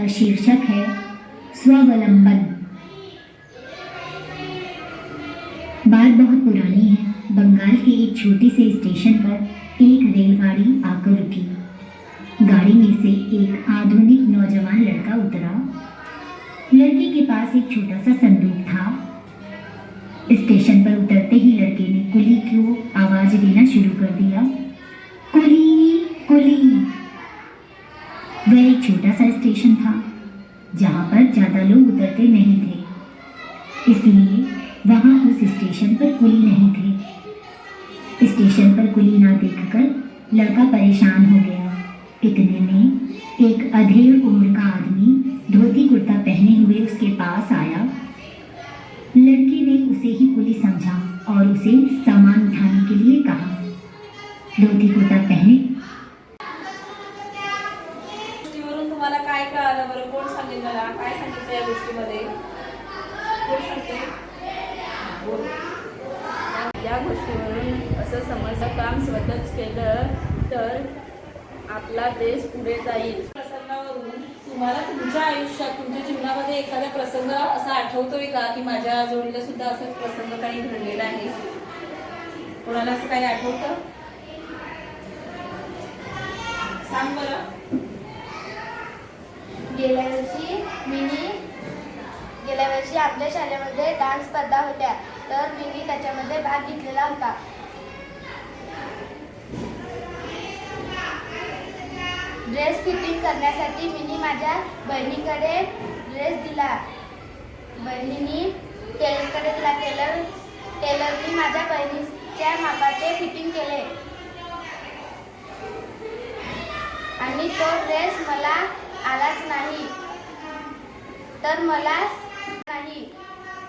का शीर्षक है, स्वावलंबन। बात बहुत पुरानी है। बंगाल के एक छोटे से स्टेशन पर एक रेलगाड़ी आकर रुकी गाड़ी में से एक आधुनिक नौजवान लड़का उतरा। लड़के के पास एक छोटा सा संदूक वह एक छोटा सा स्टेशन था, जहाँ पर ज़्यादा लोग उतरते नहीं थे। इसलिए वहाँ उस स्टेशन पर कुली नहीं थे। स्टेशन पर कुली ना देखकर लड़का परेशान हो गया। इतने में एक अधेड़ उम्र का आदमी धोती कुर्ता पहने हुए उसके पास आया। लड़के ने उसे ही कुली समझा और उसे सामान उठाने के लिए कहा। धोती कुर्ता पहने कोण सांगेल मला? काय सांगितलं या गोष्टीमध्ये? कोण सांगते? या गोष्टीवरून असं समजलं काम स्वतःच केलं तर आपला देश पुढे जाईल. प्रसंगावरून तुम्हाला तुमच्या आयुष्यात तुमच्या जीवनामध्ये एखादा प्रसंग असा आठवतोय का? की माझ्या जोडीला सुद्धा असा प्रसंग काही घडलेला आहे? कोणाला असं काही आठवतं? सांग बरं. गेल्या वर्षी मिनी गेल्या वर्षी आपल्या शाळेमध्ये डान्स स्पर्धा होत्या. तर मिनी त्याच्यामध्ये भाग घेतलेला होता. ड्रेस फिटिंग करण्यासाठी मिनी माझ्या बहिणीकडे ड्रेस दिला. बहिणीने टेलरकडे दिला. टेलर टेलरनी माझ्या बहिणीच्या मापाचे फिटिंग केले. आणि तो ड्रेस मला आलाच नाही. तर मला नाही.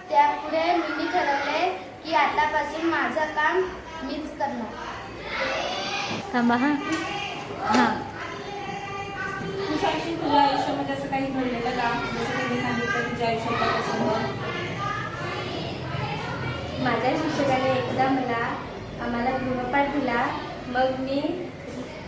त्यापुढे मी ठरवले की आतापासून माझं काम मीच करणार. थांबा हा. हां. तू सांगशील तुझ्या आयुष्यामध्ये असं काही घडलेलं का? जसं तुम्ही सांगितलं तुझ्या आयुष्यातला प्रसंग माझ्या शिक्षकाने एकदा मला आम्हाला गृहपाठ दिला. मग मी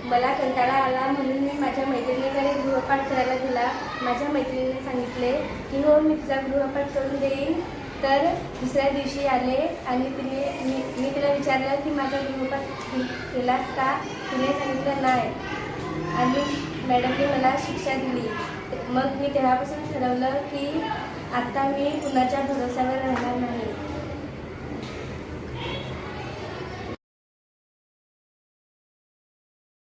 मला कंटाळा आला म्हणून मी माझ्या मैत्रिणीकडे गृहपाठ करायला दिला माझ्या मैत्रिणीने सांगितले की हो मी तुझा गृहपाठ करून देईन. तर दुसऱ्या दिवशी आले आणि तिने मी मी तिला विचारलं की माझा गृहपाठ केलास का? तिने सांगितलं नाही. आणि मॅडमने मला शिक्षा दिली. मग मी तेव्हापासून ठरवलं की आत्ता मी कुणाच्या भरोश्यावर राहणार नाही.